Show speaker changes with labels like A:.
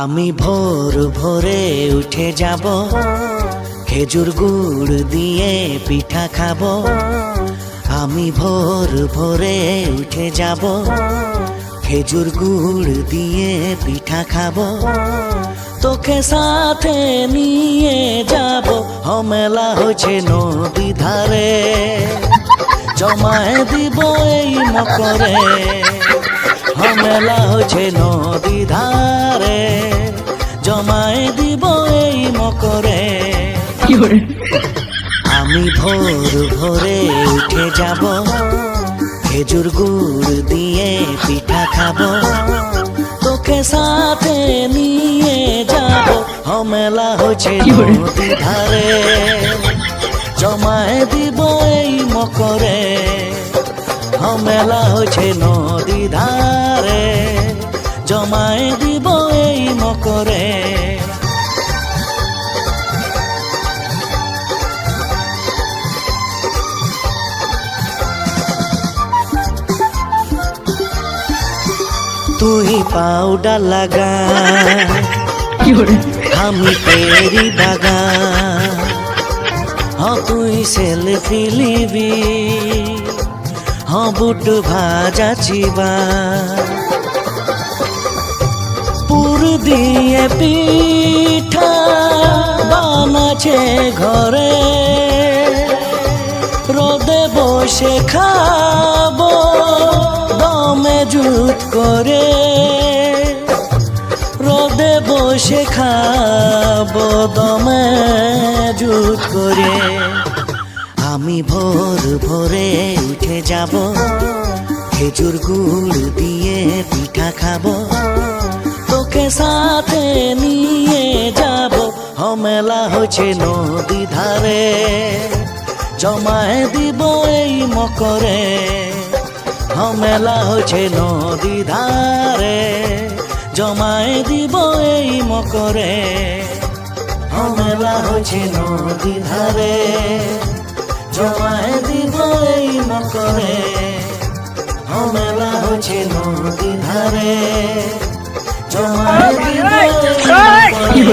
A: আমি ভোর ভোরে উঠে যাব। খেজুর গুড় দিয়ে পিঠা খাব। আমি ভোর ভোরে উঠে যাব। খেজুর গুড় দিয়ে পিঠা খাব। তোকে সাথে নিয়ে যাব। হমেলা হয়েছে নদী ধারে। জমায়ে দিব এই মকরে। হমেলা হয়েছে নদী ধারে। দিব এই মকরে। আমি ভোর ভোরে উঠে যাব খেজুর গুড় দিয়ে পিঠা খাব। তোকে সাথে নিয়ে যাব হমেলা হচ্ছে নদী ধারে জমায়ে দিব এই মকরে হমেলা হচ্ছে নদী ধারে জমায়ে দিব এই মকরে। তুই পাউডার লাগা। আমি তেরি বাগান হ তুই সেলফি লিবি হ বুট ভাজা চিবা। পুর দিয়ে পিঠা বানাছে ঘরে। রোদে বসে খাব জুত করে। রোদে বসে খাব দমে জুত করে। আমি ভোর ভোরে উঠে যাব, খেজুর গুড় দিয়ে পিঠা খাব। তোকে সাথে নিয়ে যাব হমেলা হচ্ছে নদী ধারে। জমায়ে দিব এই মকরে। হমেলা হচ্ছে নদী ধারে। জমায়ে দিব এই মকরে। হমেলা হচ্ছে নদী ধারে। জমায়ে দিব এই মকরে। হমেলা হচ্ছে নদী ধারে। জমায়ে দিব